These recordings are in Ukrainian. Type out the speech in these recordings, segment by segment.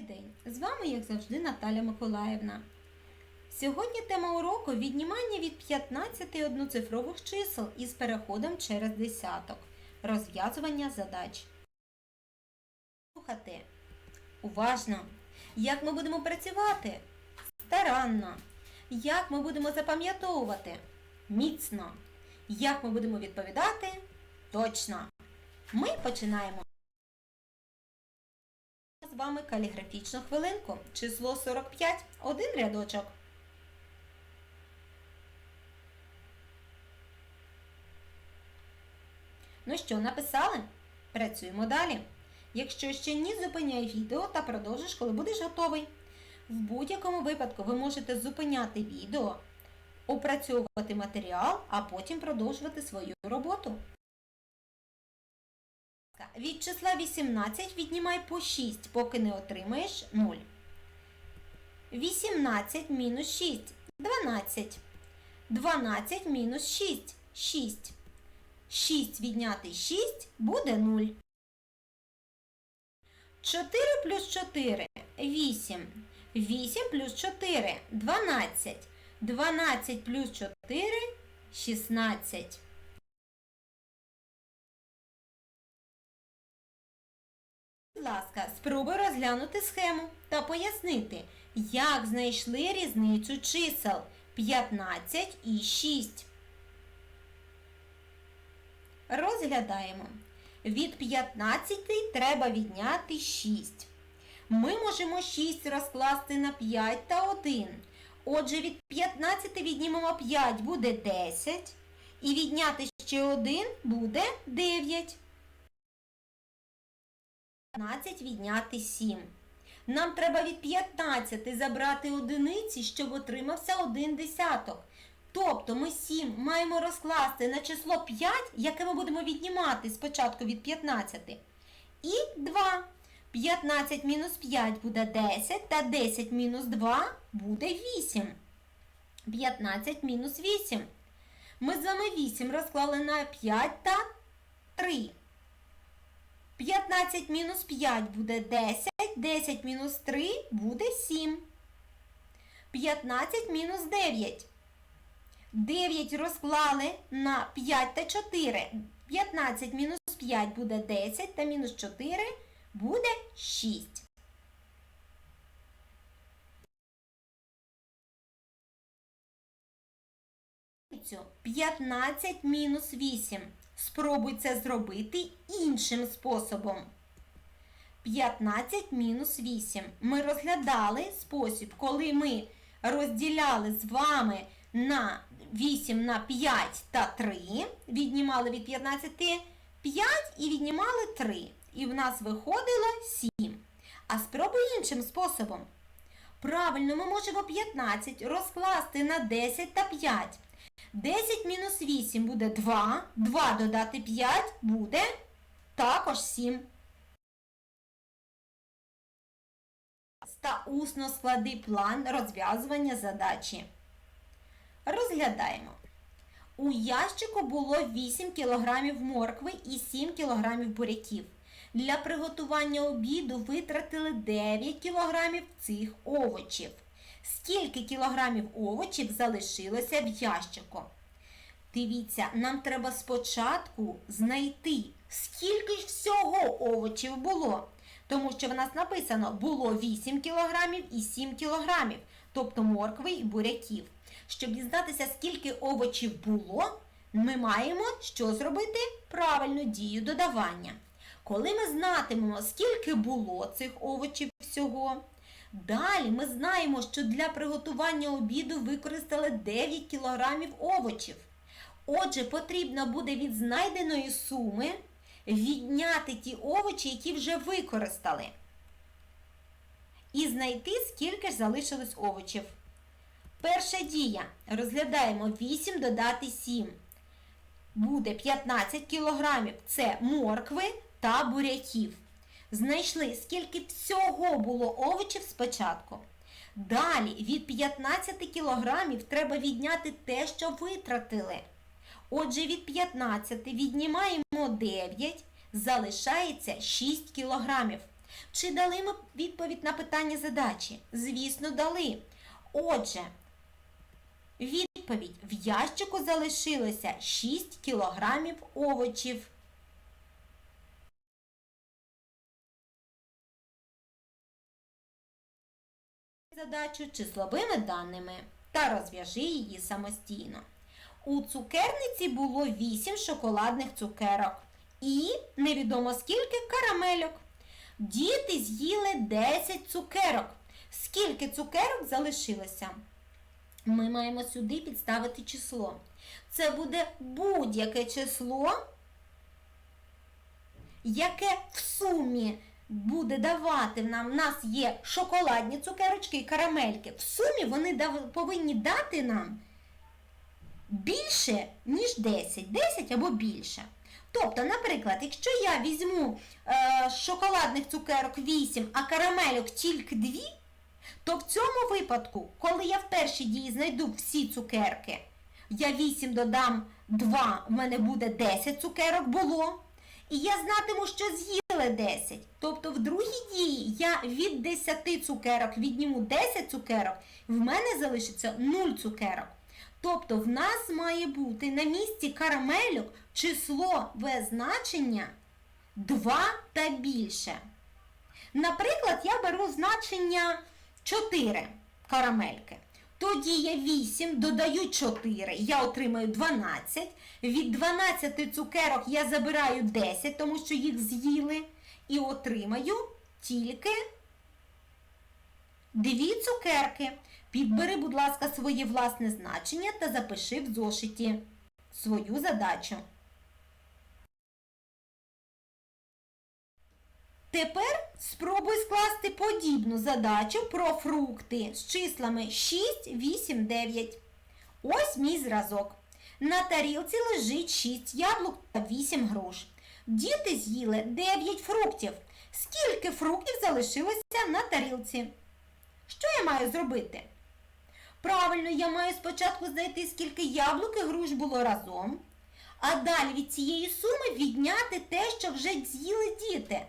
Добрий день! З вами, як завжди, Наталя Миколаївна. Сьогодні тема уроку віднімання від 15 одноцифрових чисел із переходом через десяток. Розв'язування задач. Слухати. Уважно. Як ми будемо працювати? Старанно. Як ми будемо запам'ятовувати? Міцно. Як ми будемо відповідати? Точно. Ми починаємо. З вами каліграфічну хвилинку. Число 45. Один рядочок. Ну що, написали? Працюємо далі. Якщо ще ні, зупиняй відео та продовжиш, коли будеш готовий. В будь-якому випадку ви можете зупиняти відео, опрацьовувати матеріал, а потім продовжувати свою роботу. Від числа 18 віднімай по 6, поки не отримаєш 0. 18 мінус 6 12. 12 мінус 6 6. 6 відняти 6 буде 0. 4 плюс 4 8. 8 плюс 4 12. 12 плюс 4 16. Будь ласка, спробуй розглянути схему та пояснити, як знайшли різницю чисел 15 і 6. Розглядаємо. Від 15 треба відняти 6. Ми можемо 6 розкласти на 5 та 1. Отже, від 15 віднімемо 5 буде 10. І відняти ще 1 буде 9. 15 відняти 7. Нам треба від 15 забрати одиниці, щоб отримався один десяток. Тобто ми 7 маємо розкласти на число 5, яке ми будемо віднімати спочатку від 15. І 2. 15 мінус 5 буде 10, та 10 мінус 2 буде 8. 15 мінус 8. Ми з вами 8 розклали на 5 та 3. 15 мінус 5 буде 10, 10 мінус 3 буде 7. 15 мінус 9. 9 розклали на 5 та 4. 15 мінус 5 буде 10 та мінус 4 буде 6. Цю 15 мінус 8. Спробуй це зробити іншим способом. 15 мінус 8. Ми розглядали спосіб, коли ми розділяли з вами на 8 на 5 та 3, віднімали від 15 5 і віднімали 3. І в нас виходило 7. А спробуй іншим способом. Правильно, ми можемо 15 розкласти на 10 та 5. 10 мінус 8 буде 2. 2 додати 5 буде також 7. Та усно склади план розв'язування задачі. Розглядаємо. У ящику було 8 кг моркви і 7 кг буряків. Для приготування обіду витратили 9 кг цих овочів. Скільки кілограмів овочів залишилося в ящику? Дивіться, нам треба спочатку знайти, скільки ж всього овочів було. Тому що в нас написано було 8 кг і 7 кг, тобто моркви і буряків. Щоб дізнатися, скільки овочів було, ми маємо що зробити? Правильну дію додавання. Коли ми знатимемо, скільки було цих овочів всього, далі ми знаємо, що для приготування обіду використали 9 кг овочів. Отже, потрібно буде від знайденої суми відняти ті овочі, які вже використали. І знайти, скільки ж залишилось овочів. Перша дія. Розглядаємо 8 додати 7. Буде 15 кілограмів. Це моркви та буряків. Знайшли, скільки всього було овочів спочатку. Далі від 15 кілограмів треба відняти те, що витратили. Отже, від 15 віднімаємо 9, залишається 6 кілограмів. Чи дали ми відповідь на питання задачі? Звісно, дали. Отже, відповідь в ящику залишилося 6 кілограмів овочів. Задачу числовими даними та розв'яжи її самостійно. У цукерниці було 8 шоколадних цукерок і невідомо скільки карамельок. Діти з'їли 10 цукерок. Скільки цукерок залишилося? Ми маємо сюди підставити число. Це буде будь-яке число, яке в сумі буде давати нам. У нас є шоколадні цукерочки і карамельки. В сумі вони повинні дати нам більше, ніж 10, 10 або більше. Тобто, наприклад, якщо я візьму е, шоколадних цукерок 8, а карамельок тільки 2, то в цьому випадку, коли я в першій дії знайду всі цукерки, я 8 додам 2, в мене буде 10 цукерок було. І я знатиму, що з'їли 10. Тобто в другій дії я від 10 цукерок відніму 10 цукерок, в мене залишиться 0 цукерок. Тобто в нас має бути на місці карамельок число В значення 2 та більше. Наприклад, я беру значення 4 карамельки. Тоді я 8 додаю 4, я отримаю 12. Від 12 цукерок я забираю 10, тому що їх з'їли. І отримаю тільки 2 цукерки. Підбери, будь ласка, своє власне значення та запиши в зошиті свою задачу. Тепер спробуй скласти подібну задачу про фрукти з числами 6, 8, 9. Ось мій зразок. На тарілці лежить 6 яблук та 8 груш. Діти з'їли 9 фруктів. Скільки фруктів залишилося на тарілці? Що я маю зробити? Правильно, я маю спочатку знайти, скільки яблук і груш було разом, а далі від цієї суми відняти те, що вже з'їли діти.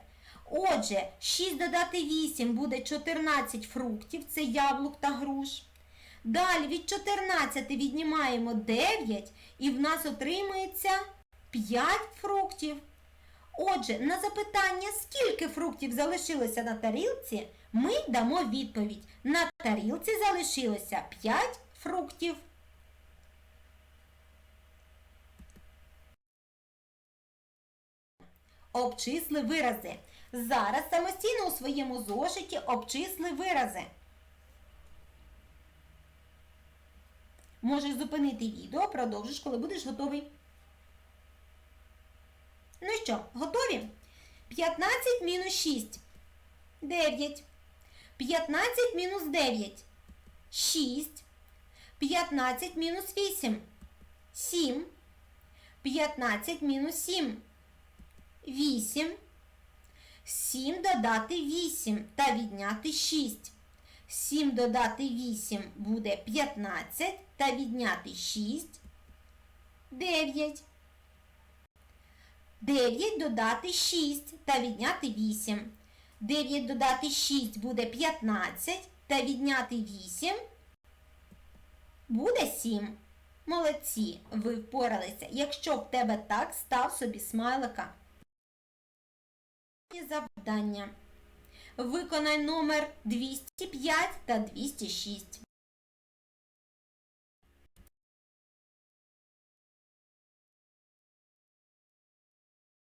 Отже, 6 додати 8 буде 14 фруктів, це яблук та груш. Далі від 14 віднімаємо 9 і в нас отримується 5 фруктів. Отже, на запитання, скільки фруктів залишилося на тарілці, ми дамо відповідь. На тарілці залишилося 5 фруктів. Обчисли вирази. Зараз самостійно у своєму зошиті обчисли вирази. Можеш зупинити відео, продовжиш, коли будеш готовий. Ну що, готові? 15 мінус 6. 9. 15 мінус 9. 6. 15 мінус 8. 7. 15 мінус 7. 8. 7 додати 8 та відняти 6. 7 додати 8 буде 15 та відняти 6. 9. 9 додати 6 та відняти 8. 9 додати 6 буде 15 та відняти 8 буде 7. Молодці, ви впоралися. Якщо в тебе так, став собі смайлика. Завдання. Виконай номер 205 та 206.